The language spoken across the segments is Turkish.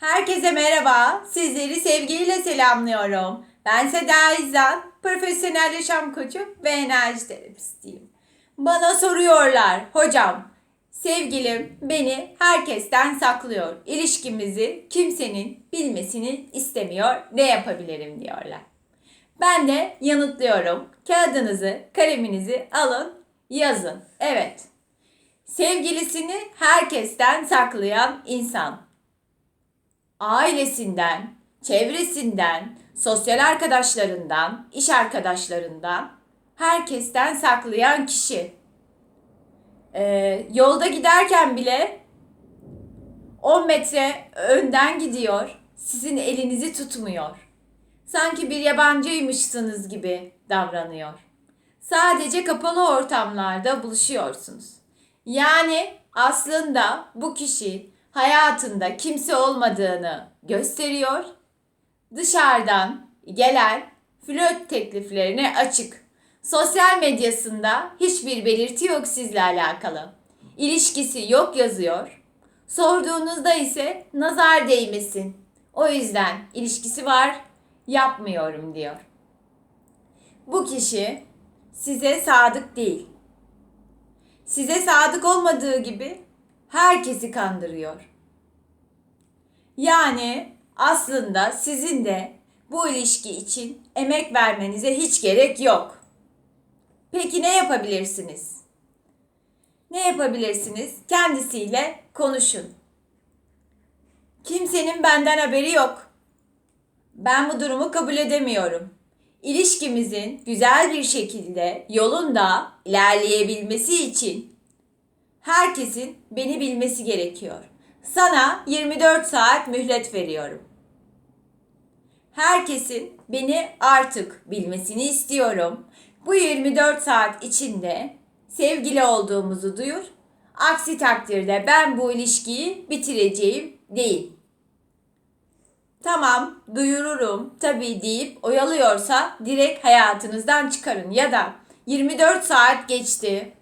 Herkese merhaba. Sizleri sevgiyle selamlıyorum. Ben Seda İzzan, profesyonel yaşam koçu ve enerji terapistiyim. Bana soruyorlar, hocam, sevgilim beni herkesten saklıyor. İlişkimizi kimsenin bilmesini istemiyor. Ne yapabilirim diyorlar. Ben de yanıtlıyorum. Kağıdınızı, kaleminizi alın, yazın. Evet. Sevgilisini herkesten saklayan insan ailesinden, çevresinden, sosyal arkadaşlarından, iş arkadaşlarından, herkesten saklayan kişi. Ee, yolda giderken bile 10 metre önden gidiyor, sizin elinizi tutmuyor. Sanki bir yabancıymışsınız gibi davranıyor. Sadece kapalı ortamlarda buluşuyorsunuz. Yani aslında bu kişi hayatında kimse olmadığını gösteriyor. Dışarıdan gelen flört tekliflerine açık. Sosyal medyasında hiçbir belirti yok sizle alakalı. İlişkisi yok yazıyor. Sorduğunuzda ise nazar değmesin. O yüzden ilişkisi var, yapmıyorum diyor. Bu kişi size sadık değil. Size sadık olmadığı gibi herkesi kandırıyor. Yani aslında sizin de bu ilişki için emek vermenize hiç gerek yok. Peki ne yapabilirsiniz? Ne yapabilirsiniz? Kendisiyle konuşun. Kimsenin benden haberi yok. Ben bu durumu kabul edemiyorum. İlişkimizin güzel bir şekilde yolunda ilerleyebilmesi için herkesin beni bilmesi gerekiyor. Sana 24 saat mühlet veriyorum. Herkesin beni artık bilmesini istiyorum. Bu 24 saat içinde sevgili olduğumuzu duyur. Aksi takdirde ben bu ilişkiyi bitireceğim değil. Tamam duyururum tabii deyip oyalıyorsa direkt hayatınızdan çıkarın ya da 24 saat geçti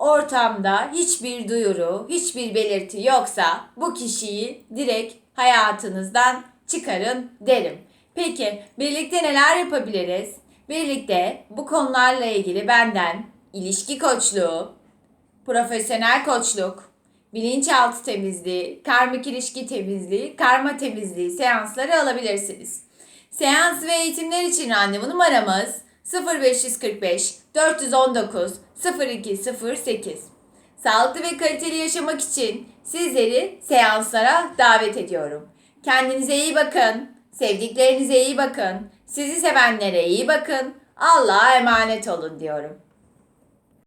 ortamda hiçbir duyuru, hiçbir belirti yoksa bu kişiyi direkt hayatınızdan çıkarın derim. Peki birlikte neler yapabiliriz? Birlikte bu konularla ilgili benden ilişki koçluğu, profesyonel koçluk, bilinçaltı temizliği, karmik ilişki temizliği, karma temizliği seansları alabilirsiniz. Seans ve eğitimler için randevu numaramız 0545 419 0208. Sağlıklı ve kaliteli yaşamak için sizleri seanslara davet ediyorum. Kendinize iyi bakın, sevdiklerinize iyi bakın, sizi sevenlere iyi bakın, Allah'a emanet olun diyorum.